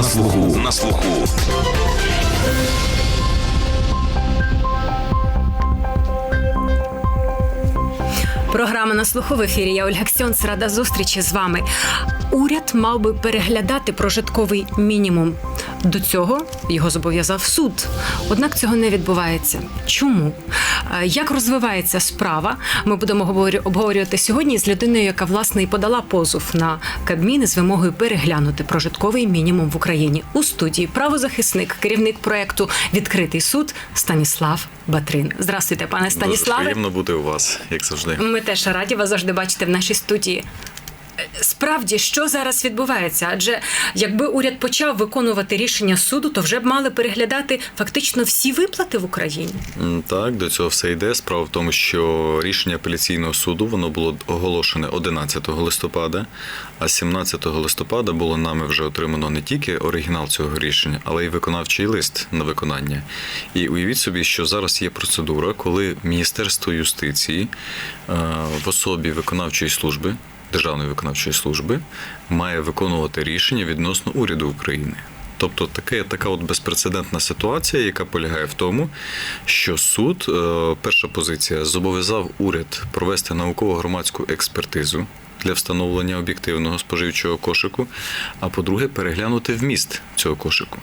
На слуху. На слуху. Програма на слуху в ефірі. Я Ольга Ксьонц, рада зустрічі з вами. Уряд мав би переглядати прожитковий мінімум. До цього його зобов'язав суд. Однак цього не відбувається. Чому? Е, Як розвивається справа? Ми будемо говорю- обговорювати сьогодні з людиною, яка власне і подала позов на Кабмін з вимогою переглянути прожитковий мінімум в Україні. У студії правозахисник, керівник проекту Відкритий суд Станіслав Батрин. Здравствуйте, пане Дуже Станіславе. приємно бути у вас, як завжди. Ми теж раді вас завжди бачити в нашій студії. Е, Справді, що зараз відбувається? Адже якби уряд почав виконувати рішення суду, то вже б мали переглядати фактично всі виплати в Україні. Так, до цього все йде. Справа в тому, що рішення апеляційного суду воно було оголошене 11 листопада, а 17 листопада було нами вже отримано не тільки оригінал цього рішення, але й виконавчий лист на виконання. І уявіть собі, що зараз є процедура, коли Міністерство юстиції е, в особі виконавчої служби. Державної виконавчої служби має виконувати рішення відносно уряду України. Тобто таке, така от безпрецедентна ситуація, яка полягає в тому, що суд, е, перша позиція, зобов'язав уряд провести науково-громадську експертизу для встановлення об'єктивного споживчого кошику, а по-друге, переглянути вміст цього кошику.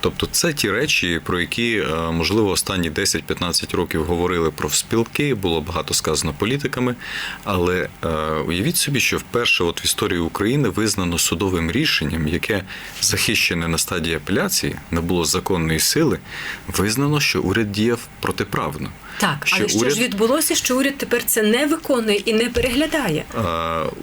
Тобто, це ті речі, про які е, можливо останні 10-15 років говорили про спілки, було багато сказано політиками. Але е, уявіть собі, що вперше от в історії України визнано судовим рішенням, яке захищене на стадії апеляції, не було законної сили, визнано, що уряд діяв протиправно. Так, але що ж відбулося, що уряд тепер це не виконує і не переглядає?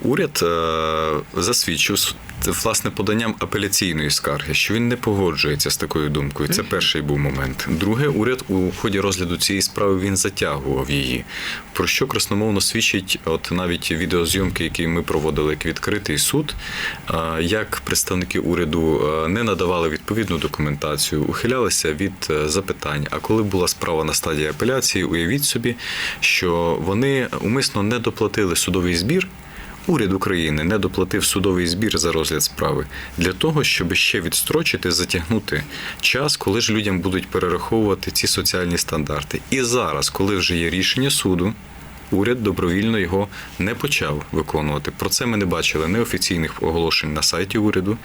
Уряд е, засвідчив власне поданням апеляційної скарги, що він не погоджується з такою думкою. Це перший був момент. Друге, уряд у ході розгляду цієї справи він затягував її. Про що красномовно свідчить, от навіть відеозйомки, які ми проводили як відкритий суд, як представники уряду не надавали відповідну документацію, ухилялися від е, запитань. А коли була справа на стадії апеляції, уявіть собі, що вони умисно не доплатили судовий збір. Уряд України не доплатив судовий збір за розгляд справи для того, щоб ще відстрочити, затягнути час, коли ж людям будуть перераховувати ці соціальні стандарти. І зараз, коли вже є рішення суду, уряд добровільно його не почав виконувати. Про це ми не бачили ні офіційних оголошень на сайті уряду,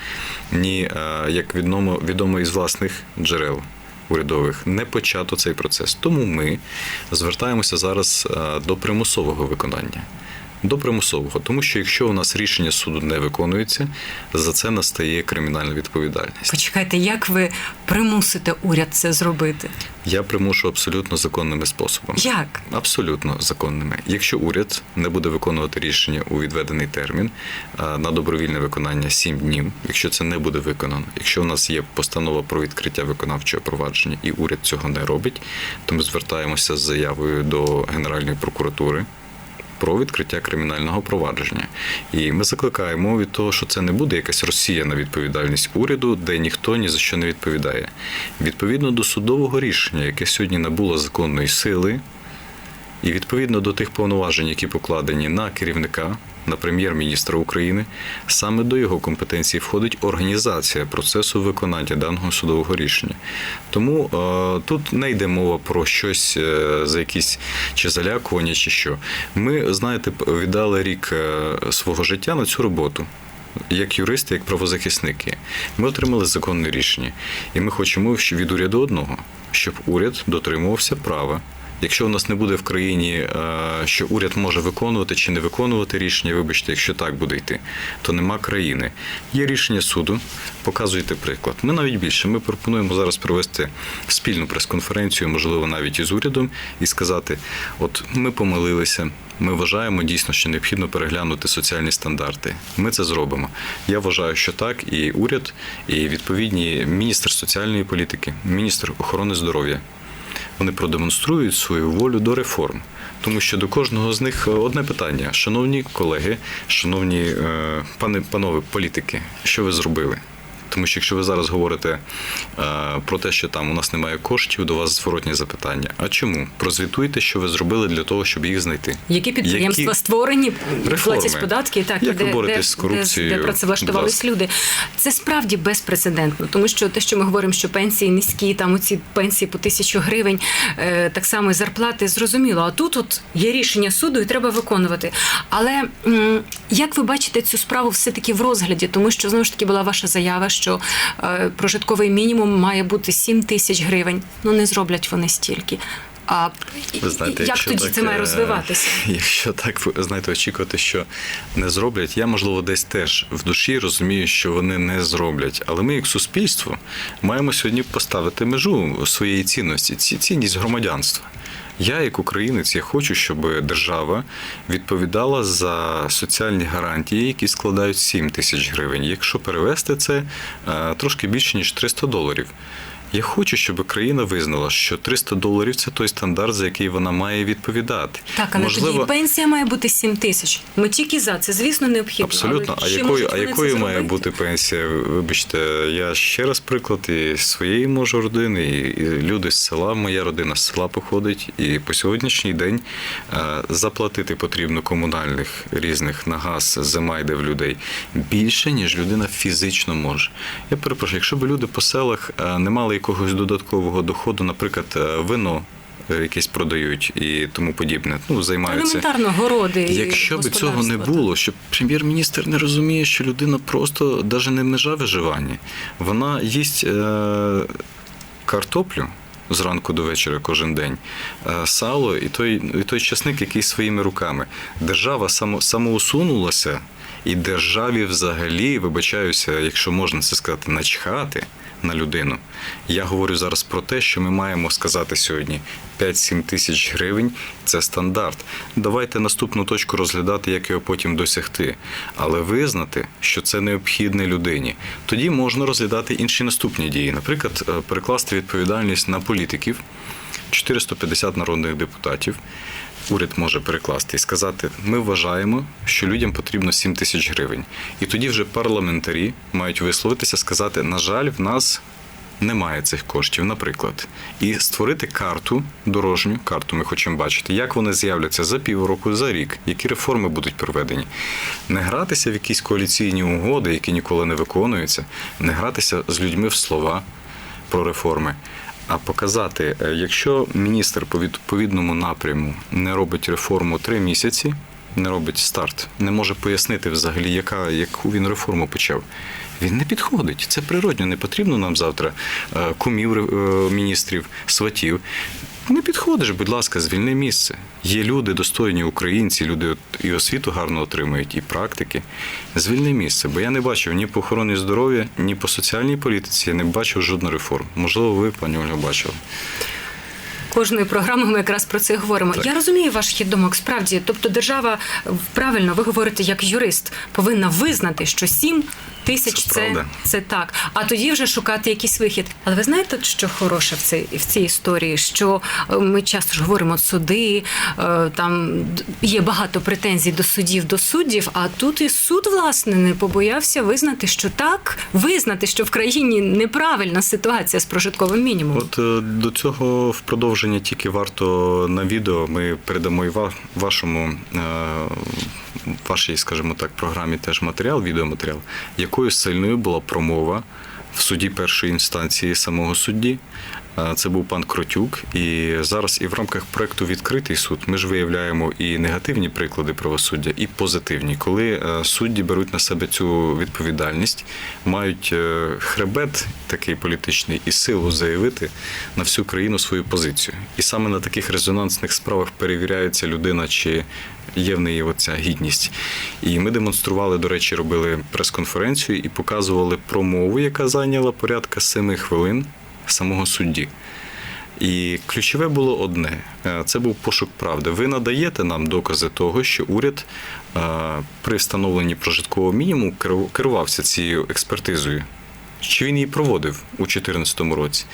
ні е, як відомо, відомо із власних джерел. Урядових не почато цей процес. Тому ми звертаємося зараз е, до примусового виконання. До примусового, тому що якщо у нас рішення суду не виконується, за це настає кримінальна відповідальність. Почекайте, як ви примусите уряд це зробити? Я примушу абсолютно законними способами. Як? Абсолютно законними. Якщо уряд не буде виконувати рішення у відведений термін на добровільне виконання 7 днів, якщо це не буде виконано, якщо у нас є постанова про відкриття виконавчого провадження і уряд цього не робить, то ми звертаємося з заявою до Генеральної прокуратури. Про відкриття кримінального провадження, і ми закликаємо від того, що це не буде якась розсіяна відповідальність уряду, де ніхто ні за що не відповідає. Відповідно до судового рішення, яке сьогодні набуло законної сили, і відповідно до тих повноважень, які покладені на керівника, на прем'єр-міністра України, саме до його компетенції входить організація процесу виконання даного судового рішення. Тому е, тут не йде мова про щось е, за якісь чи залякування, чи що. Ми, знаєте, віддали рік е, свого життя на цю роботу. Як юристи, як правозахисники, ми отримали законне рішення, і ми хочемо від уряду одного, щоб уряд дотримувався права. Якщо у нас не буде в країні, е, що уряд може виконувати чи не виконувати рішення, вибачте, якщо так буде йти, то нема країни. Є рішення суду, показуйте приклад. Ми навіть більше. Ми пропонуємо зараз провести спільну прес-конференцію, можливо, навіть із урядом, і сказати: от ми помилилися. Ми вважаємо дійсно, що необхідно переглянути соціальні стандарти. Ми це зробимо. Я вважаю, що так, і уряд, і відповідні міністр соціальної політики, міністр охорони здоров'я. Вони продемонструють свою волю до реформ, тому що до кожного з них одне питання: шановні колеги, шановні пане панове політики, що ви зробили? Тому що якщо ви зараз говорите е, про те, що там у нас немає коштів, до вас зворотні запитання. А чому? Прозвітуйте, що ви зробили для того, щоб їх знайти. Які підприємства Які створені, реформи? платять податки, так Як і ви де, боретесь де, з корупцією? де, де працевлаштувались люди. Це справді безпрецедентно, тому що те, що ми говоримо, що пенсії низькі, там оці пенсії по тисячу гривень, е, так само і зарплати, зрозуміло. А тут от є рішення суду, і треба виконувати. Але м, як ви бачите цю справу все-таки в розгляді? Тому що знову ж таки була ваша заява, що е, прожитковий мінімум має бути 7 тисяч гривень. Ну не зроблять вони стільки. А Ви знаєте, як тоді так, це має е, розвиватися? Якщо так знаєте, очікувати, що не зроблять, я можливо десь теж в душі розумію, що вони не зроблять. Але ми, як суспільство, маємо сьогодні поставити межу своєї цінності, ці цінність громадянства. Я, як українець, я хочу, щоб держава відповідала за соціальні гарантії, які складають 7 тисяч гривень. Якщо перевести це е, трошки більше ніж 300 доларів. Я хочу, щоб країна визнала, що 300 доларів це той стандарт, за який вона має відповідати. Так, але тоді і пенсія має бути 7 тисяч. Ми тільки за це, звісно, необхідно. Абсолютно. Але А якою, а якою має зробити? бути пенсія? Вибачте, я ще раз приклад і своєї можу родини, і і люди з села, моя родина з села походить, і по сьогоднішній день е, заплатити потрібно комунальних різних на газ, зима йде в людей більше, ніж людина фізично може. Я перепрошую, якщо б люди по селах е, не мали якогось додаткового доходу, наприклад, е, вино. е, Якісь продають і тому подібне. Ну займаються Елементарно городи. і Якщо б цього не було, що прем'єр-міністр не розуміє, що людина просто навіть не межа виживання, вона їсть е, картоплю. Зранку до вечора кожен день е, сало і той, і той часник, який своїми руками. Держава само, самоусунулася, і державі взагалі, вибачаюся, якщо можна це сказати, начхати на людину. Я говорю зараз про те, що ми маємо сказати сьогодні 5-7 тисяч гривень це стандарт. Давайте наступну точку розглядати, як його потім досягти, але визнати, що це необхідне людині. Тоді можна розглядати інші наступні дії, наприклад, е, перекласти відповідальність на політиків. 450 народних депутатів. Уряд може перекласти і сказати: ми вважаємо, що людям потрібно 7 тисяч гривень. І тоді вже парламентарі мають висловитися, сказати: на жаль, в нас немає цих коштів, наприклад, і створити карту дорожню карту. Ми хочемо бачити, як вони з'являться за півроку, за рік, які реформи будуть проведені. Не гратися в якісь коаліційні угоди, які ніколи не виконуються, не гратися з людьми в слова про реформи. А показати, е, якщо міністр по відповідному напряму не робить реформу три місяці, не робить старт, не може пояснити взагалі, яка, яку він реформу почав. Він не підходить. Це природньо. Не потрібно нам завтра е, кумів е, міністрів, сватів. Не підходиш, будь ласка, звільни місце. Є люди, достойні українці, люди і освіту гарно отримують, і практики. Звільни місце. Бо я не бачив ні по охороні здоров'я, ні по соціальній політиці, я не бачив жодну реформ. Можливо, ви, пані Ольга, бачили. Кожної програми ми якраз про це говоримо. Так. Я розумію ваш хід думок, справді. Тобто, держава правильно, ви говорите як юрист, повинна визнати, що 7 тисяч Це це, це так. А тоді вже шукати якийсь вихід. Але ви знаєте, що хороше в цій в цій історії? Що е, ми часто ж говоримо суди, е, там є багато претензій до судів, до суддів. А тут і суд власне не побоявся визнати, що так, визнати, що в країні неправильна ситуація з прожитковим мінімумом. От е, до цього в продовження тільки варто на відео. Ми передамо і вашому е, вашій, скажімо так, програмі теж матеріал, відеоматеріал, якою сильною була промова в суді першої інстанції самого судді. Це був пан Кротюк, і зараз і в рамках проекту Відкритий суд ми ж виявляємо і негативні приклади правосуддя, і позитивні, коли е, судді беруть на себе цю відповідальність, мають е, хребет такий політичний і силу заявити на всю країну свою позицію. І саме на таких резонансних справах перевіряється людина, чи є в неї оця гідність. І ми демонстрували, до речі, робили прес-конференцію і показували промову, яка зайняла порядка семи хвилин самого судді. І ключове було одне: Е, це був пошук правди. Ви надаєте нам докази того, що уряд е, при встановленні прожиткового мінімуму керувався цією експертизою. Чи він її проводив у 2014 році?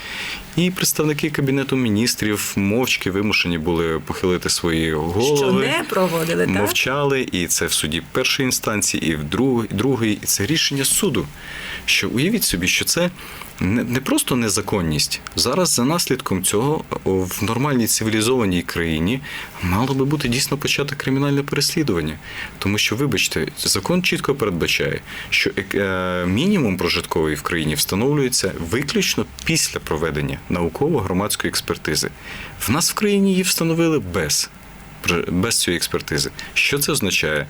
І представники кабінету міністрів мовчки вимушені були похилити свої голови. Що не проводили, так? мовчали, і це в суді першої інстанції, і в другої, і це рішення суду. Що уявіть собі, що це не, просто незаконність. Зараз за наслідком цього в нормальній цивілізованій країні мало би бути дійсно почати кримінальне переслідування. Тому що, вибачте, закон чітко передбачає, що е, мінімум прожитковий в країні встановлюється виключно після проведення науково-громадської експертизи. В нас в країні її встановили без без цієї експертизи. Що це означає?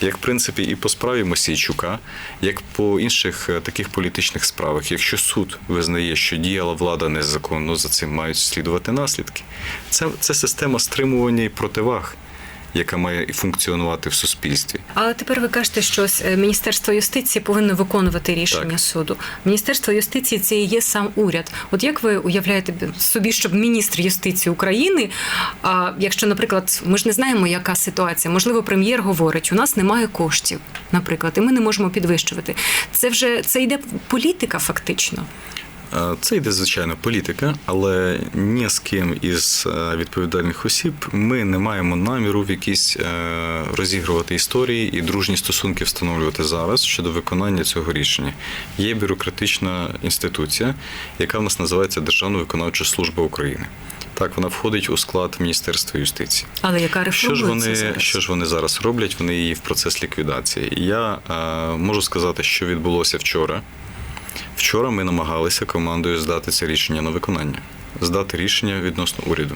Як в принципі і по справі Мосійчука, як по інших е, таких політичних справах, якщо суд визнає, що діяла влада незаконно, за цим мають слідувати наслідки. Це, це система стримування і противаг, яка має функціонувати в суспільстві. Але тепер ви кажете, що е, Міністерство юстиції повинно виконувати рішення Так. суду. Міністерство юстиції це і є сам уряд. От як ви уявляєте собі, щоб міністр юстиції України, а якщо, наприклад, ми ж не знаємо, яка ситуація, можливо, прем'єр говорить, у нас немає коштів, наприклад, і ми не можемо підвищувати. Це вже це йде політика, фактично. Е, Це йде звичайно політика, але ні з ким із е, відповідальних осіб ми не маємо наміру в якісь е, розігрувати історії і дружні стосунки встановлювати зараз щодо виконання цього рішення. Є бюрократична інституція, яка в нас називається Державна виконавча служба України. Так, вона входить у склад Міністерства юстиції. Але яка Що ж вони зараз? що ж вони зараз роблять? Вони її в процес ліквідації. Я е, можу сказати, що відбулося вчора. Вчора ми намагалися командою здати це рішення на виконання, здати рішення відносно уряду.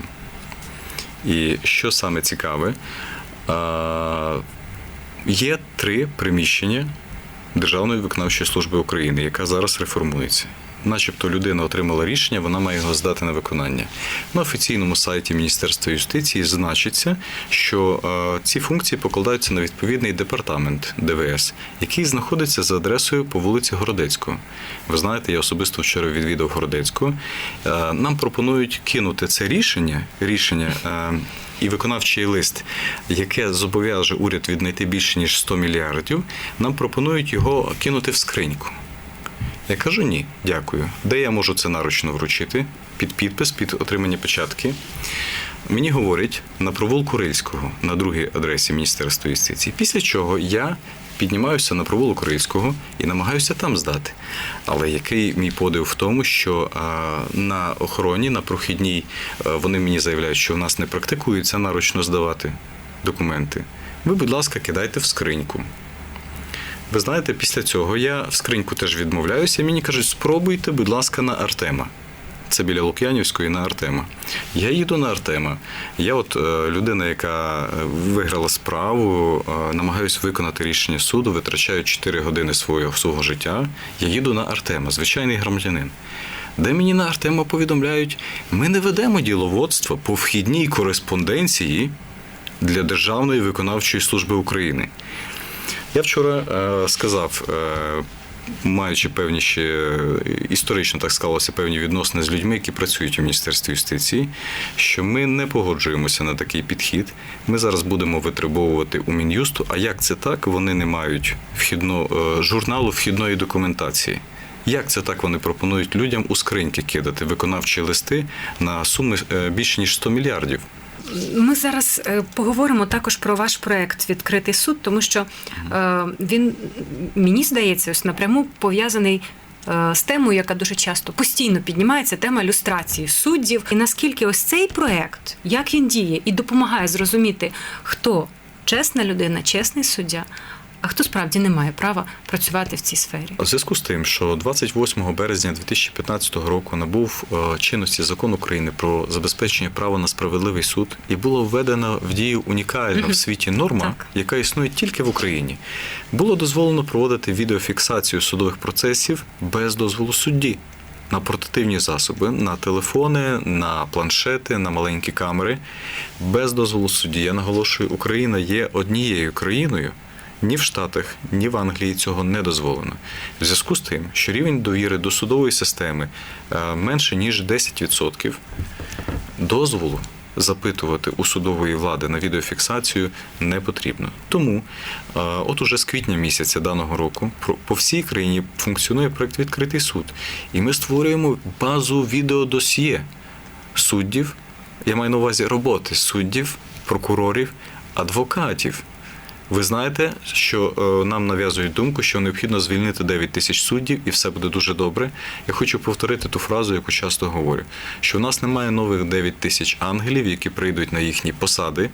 І що саме цікаве, є три приміщення Державної виконавчої служби України, яка зараз реформується. Начебто людина отримала рішення, вона має його здати на виконання. На офіційному сайті Міністерства юстиції значиться, що е, ці функції покладаються на відповідний департамент ДВС, який знаходиться за адресою по вулиці Городецького. Ви знаєте, я особисто вчора відвідав Городецького. Е, нам пропонують кинути це рішення, рішення е, і виконавчий лист, яке зобов'яже уряд віднайти більше ніж 100 мільярдів, нам пропонують його кинути в скриньку. Я кажу ні, дякую. Де я можу це наручно вручити? Під підпис, під отримання печатки. Мені говорять на провулку Рильського на другій адресі Міністерства юстиції. Після чого я піднімаюся на провулок Рильського і намагаюся там здати. Але який мій подив в тому, що на охороні, на прохідній, а, вони мені заявляють, що в нас не практикується наручно здавати документи. Ви, будь ласка, кидайте в скриньку. Ви знаєте, після цього я в скриньку теж відмовляюся. Мені кажуть, спробуйте, будь ласка, на Артема. Це біля Лук'янівської на Артема. Я їду на Артема. Я, от е, людина, яка е, виграла справу, е, намагаюся виконати рішення суду, витрачаю 4 години свого, свого життя. Я їду на Артема, звичайний громадянин. Де мені на Артема повідомляють, ми не ведемо діловодство по вхідній кореспонденції для Державної виконавчої служби України. Я вчора е, сказав, е, маючи певні ще е, історично так склалося певні відносини з людьми, які працюють у Міністерстві юстиції, що ми не погоджуємося на такий підхід. Ми зараз будемо витребовувати у Мін'юсту. А як це так? Вони не мають вхідно, журналу вхідної документації. Як це так вони пропонують людям у скриньки кидати виконавчі листи на суми більше ніж 100 мільярдів? Ми зараз е, поговоримо також про ваш проект Відкритий суд, тому що е, він мені здається, ось напряму пов'язаний. е, З темою, яка дуже часто постійно піднімається, тема люстрації суддів, і наскільки ось цей проект, як він діє і допомагає зрозуміти, хто чесна людина, чесний суддя, а хто справді не має права працювати в цій сфері. У зв'язку з тим, що 28 березня 2015 року набув е, чинності закон України про забезпечення права на справедливий суд, і було введено в дію унікальна в світі норма, Так. яка існує тільки в Україні. Було дозволено проводити відеофіксацію судових процесів без дозволу судді. На портативні засоби, на телефони, на планшети, на маленькі камери. Без дозволу судді. Я наголошую, Україна є однією країною, ні в Штатах, ні в Англії цього не дозволено. В зв'язку з тим, що рівень довіри до судової системи е, менше ніж 10%, дозволу запитувати у судової влади на відеофіксацію не потрібно. Тому, е, от уже з квітня місяця даного року по всій країні функціонує проект Відкритий суд, і ми створюємо базу відеодосьє суддів. Я маю на увазі роботи суддів, прокурорів, адвокатів. Ви знаєте, що е, нам нав'язують думку, що необхідно звільнити 9 тисяч суддів, і все буде дуже добре. Я хочу повторити ту фразу, яку часто говорю: що в нас немає нових 9 тисяч ангелів, які прийдуть на їхні посади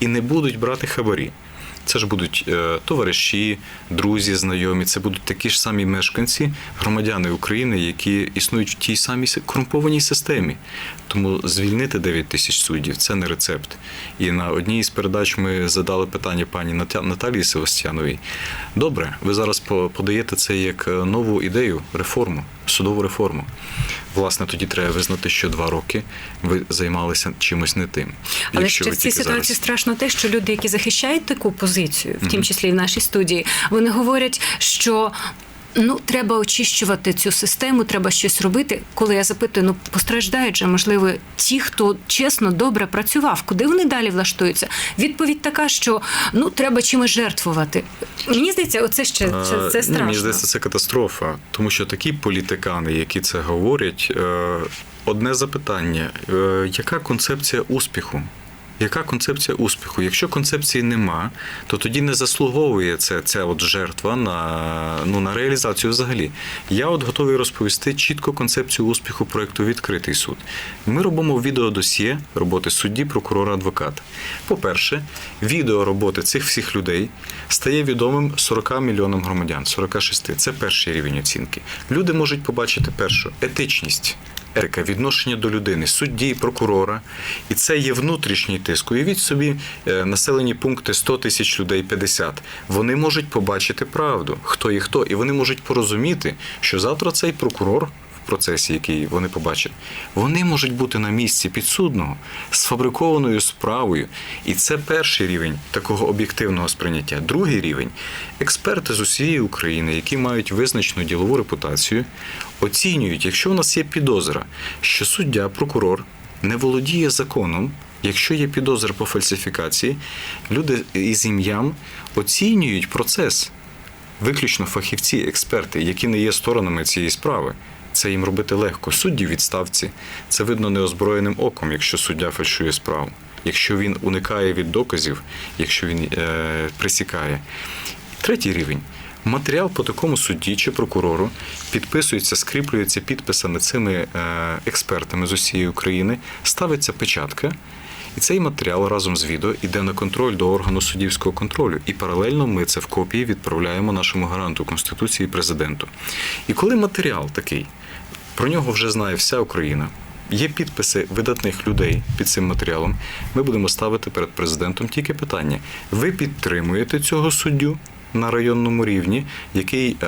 і не будуть брати хабарі. Це ж будуть е, товариші, друзі, знайомі. Це будуть такі ж самі мешканці, громадяни України, які існують в тій самій корумпованій системі. Тому звільнити 9 тисяч суддів це не рецепт. І на одній із передач ми задали питання пані Наталії Севастьяновій. Добре, ви зараз подаєте це як е, нову ідею, реформу, судову реформу. Власне, тоді треба визнати, що два роки ви займалися чимось не тим. Але ще в цій ситуації зараз- страшно те, що люди, які захищають таку позицію, в тім числі і в нашій студії, вони говорять, що. Ну, треба очищувати цю систему, треба щось робити. Коли я запитую, ну постраждають же, можливо, ті, хто чесно добре працював, куди вони далі влаштуються? Відповідь така, що ну треба чимось жертвувати. Мені здається, оце ще це, це страшно. Мені здається, це катастрофа, тому що такі політикани, які це говорять, е, одне запитання: е, яка концепція успіху? Яка концепція успіху? Якщо концепції нема, то тоді не заслуговує це, ця от жертва на, ну, на реалізацію взагалі. Я от готовий розповісти чітко концепцію успіху проєкту Відкритий суд. Ми робимо відеодосьє роботи судді, прокурора, адвоката. По-перше, відео роботи цих всіх людей стає відомим 40 мільйонам громадян, 46. Це перший рівень оцінки. Люди можуть побачити першу етичність. Етика, відношення до людини, судді, прокурора, і це є внутрішній тиск. Уявіть собі е, населені пункти 100 тисяч людей, 50. Вони можуть побачити правду, хто і хто, і вони можуть порозуміти, що завтра цей прокурор процесі, який вони побачать, вони можуть бути на місці підсудного з фабрикованою справою. І це перший рівень такого об'єктивного сприйняття. Другий рівень експерти з усієї України, які мають визначену ділову репутацію, оцінюють, якщо у нас є підозра, що суддя, прокурор не володіє законом. Якщо є підозра по фальсифікації, люди із ім'ям оцінюють процес виключно фахівці, експерти, які не є сторонами цієї справи. Це їм робити легко. Судді відставці. Це видно неозброєним оком, якщо суддя фальшує справу, якщо він уникає від доказів, якщо він е, присікає. Третій рівень. Матеріал по такому судді чи прокурору підписується, скріплюється підписами цими е, експертами з усієї України, ставиться печатка, і цей матеріал разом з відео йде на контроль до органу суддівського контролю. І паралельно ми це в копії відправляємо нашому гаранту Конституції і президенту. І коли матеріал такий, про нього вже знає вся Україна. Є підписи видатних людей під цим матеріалом. Ми будемо ставити перед президентом тільки питання: ви підтримуєте цього суддю на районному рівні, який е,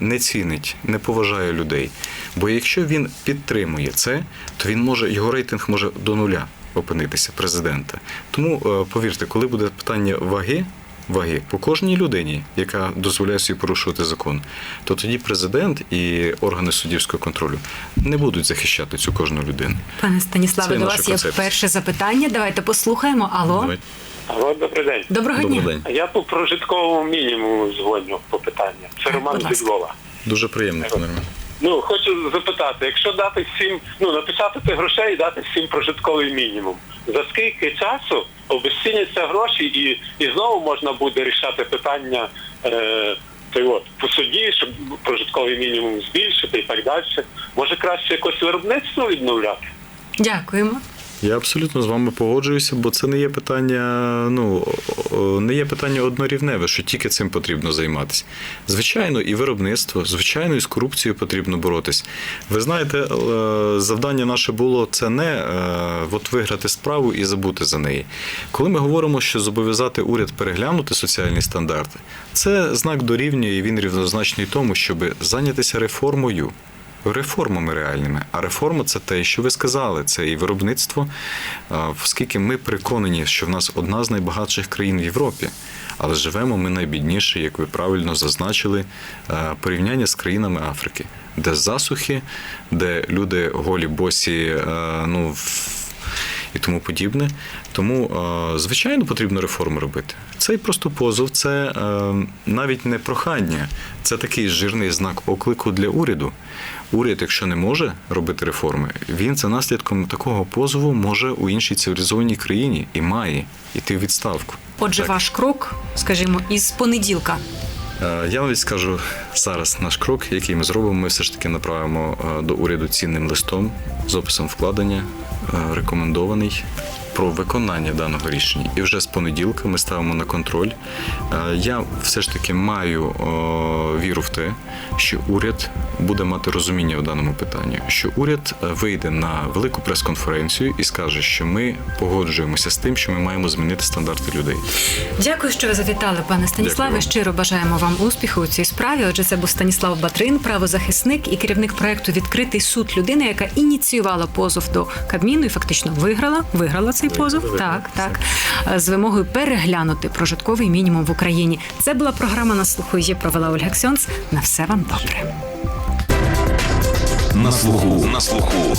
не цінить, не поважає людей. Бо якщо він підтримує це, то він може його рейтинг може до нуля опинитися президента. Тому е, повірте, коли буде питання ваги. Ваги по кожній людині, яка дозволяє собі порушувати закон, то тоді президент і органи суддівського контролю не будуть захищати цю кожну людину. Пане Станіславе, до вас є перше запитання. Давайте послухаємо. Алло, Давайте. Алло, добрий день. доброго Добрий дня. день. Я по прожитковому мінімуму дзвоню по питанню. Це Роман Львова. Дуже приємно, пане Роман. Ну, хочу запитати, якщо дати всім, ну написати ти грошей і дати всім прожитковий мінімум, за скільки часу обесціняться гроші і, і знову можна буде рішати питання е, той от, по суді, щоб прожитковий мінімум збільшити і так далі. Може краще якось виробництво відновляти? Дякуємо. Я абсолютно з вами погоджуюся, бо це не є питання, ну не є питання однорівневе, що тільки цим потрібно займатися. Звичайно, і виробництво, звичайно, і з корупцією потрібно боротись. Ви знаєте, е, завдання наше було це не е, от виграти справу і забути за неї. Коли ми говоримо, що зобов'язати уряд переглянути соціальні стандарти, це знак дорівнює і він рівнозначний тому, щоб зайнятися реформою реформами реальними. А реформа це те, що ви сказали, це і виробництво, оскільки ми переконані, що в нас одна з найбагатших країн в Європі. Але живемо ми найбідніше, як ви правильно зазначили, е, порівняння з країнами Африки, де засухи, де люди голі босі, е, ну в- і тому подібне. Тому, е, звичайно, потрібно реформи робити. Цей просто позов, це е, навіть не прохання, це такий жирний знак оклику для уряду. Уряд, якщо не може робити реформи, він за наслідком такого позову може у іншій цивілізованій країні і має йти в відставку. Отже, Так. ваш крок, скажімо, із понеділка. Е, Я навіть скажу зараз наш крок, який ми зробимо. Ми все ж таки направимо до уряду цінним листом з описом вкладення, рекомендований про виконання даного рішення. І вже з понеділка ми ставимо на контроль. Е, Я все ж таки маю віру в те, що уряд буде мати розуміння в даному питанні, що уряд е, вийде на велику прес-конференцію і скаже, що ми погоджуємося з тим, що ми маємо змінити стандарти людей. Дякую, що ви завітали, пане Станіславе. Щиро бажаємо вам успіху у цій справі. Отже, це був Станіслав Батрин, правозахисник і керівник проекту Відкритий суд людина, яка ініціювала позов до Кабміну і фактично виграла. Виграла цей позов. Так, так з вимогою переглянути прожитковий мінімум в Україні. Це була програма на слуху. Її провела Ольга Ксьонц. На все вам добре. На слуху. На слуху.